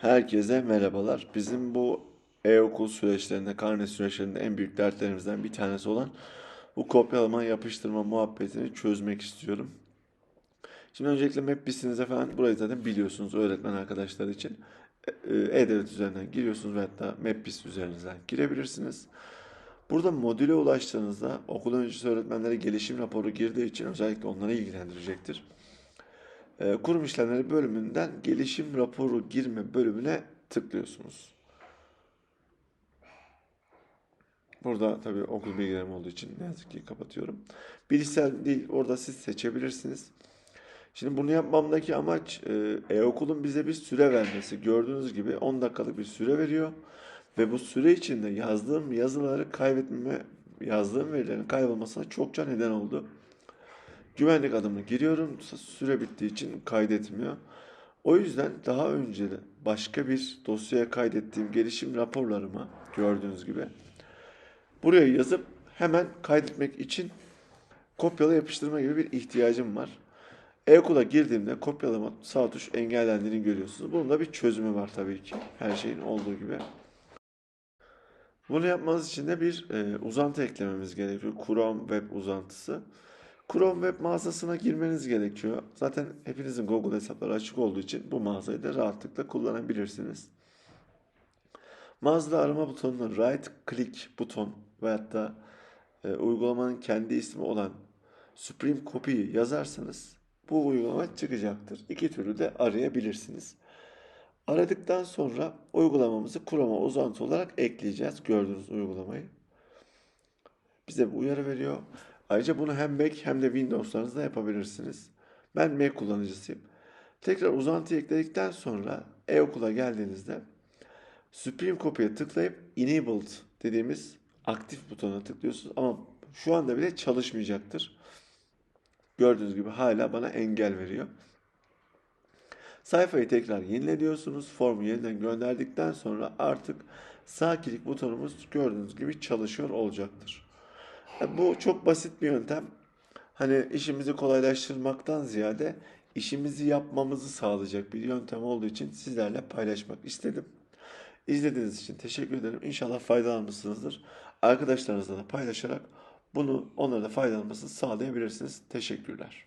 Herkese merhabalar. Bizim bu e-okul süreçlerinde, karne süreçlerinde en büyük dertlerimizden bir tanesi olan bu kopyalama, yapıştırma muhabbetini çözmek istiyorum. Şimdi öncelikle MapBiz'inize falan burayı zaten biliyorsunuz öğretmen arkadaşlar için. E- e, E-Devlet üzerinden giriyorsunuz ve hatta MapBiz üzerinden girebilirsiniz. Burada modüle ulaştığınızda okul öncesi öğretmenlere gelişim raporu girdiği için özellikle onları ilgilendirecektir. E, kurum işlemleri bölümünden gelişim raporu girme bölümüne tıklıyorsunuz. Burada tabii okul bilgilerim olduğu için ne yazık ki kapatıyorum. Bilişsel değil orada siz seçebilirsiniz. Şimdi bunu yapmamdaki amaç e, e-okulun bize bir süre vermesi. Gördüğünüz gibi 10 dakikalık bir süre veriyor. Ve bu süre içinde yazdığım yazıları kaybetmeme, yazdığım verilerin kaybolmasına çokça neden oldu. Güvenlik adımını giriyorum. Süre bittiği için kaydetmiyor. O yüzden daha önce de başka bir dosyaya kaydettiğim gelişim raporlarıma gördüğünüz gibi buraya yazıp hemen kaydetmek için kopyala yapıştırma gibi bir ihtiyacım var. E-okula girdiğimde kopyalama sağ tuş engellendiğini görüyorsunuz. Bunun da bir çözümü var tabii ki. Her şeyin olduğu gibi. Bunu yapmanız için de bir e, uzantı eklememiz gerekiyor. Chrome Web uzantısı. Chrome Web mağazasına girmeniz gerekiyor. Zaten hepinizin Google hesapları açık olduğu için bu mağazayı da rahatlıkla kullanabilirsiniz. Mağazada arama butonuna right click buton veyahut da e, uygulamanın kendi ismi olan Supreme Copy'yi yazarsanız bu uygulama çıkacaktır. İki türlü de arayabilirsiniz. Aradıktan sonra uygulamamızı Chrome'a uzantı olarak ekleyeceğiz. Gördüğünüz uygulamayı. Bize bir uyarı veriyor. Ayrıca bunu hem Mac hem de Windows'larınızda yapabilirsiniz. Ben Mac kullanıcısıyım. Tekrar uzantı ekledikten sonra e-okula geldiğinizde Supreme Copy'ye tıklayıp Enabled dediğimiz aktif butonuna tıklıyorsunuz ama şu anda bile çalışmayacaktır. Gördüğünüz gibi hala bana engel veriyor. Sayfayı tekrar yenile diyorsunuz. Formu yeniden gönderdikten sonra artık sağ klik butonumuz gördüğünüz gibi çalışıyor olacaktır. Bu çok basit bir yöntem. Hani işimizi kolaylaştırmaktan ziyade işimizi yapmamızı sağlayacak bir yöntem olduğu için sizlerle paylaşmak istedim. İzlediğiniz için teşekkür ederim. İnşallah faydalanmışsınızdır. Arkadaşlarınızla da paylaşarak bunu onlara da faydalanmasını sağlayabilirsiniz. Teşekkürler.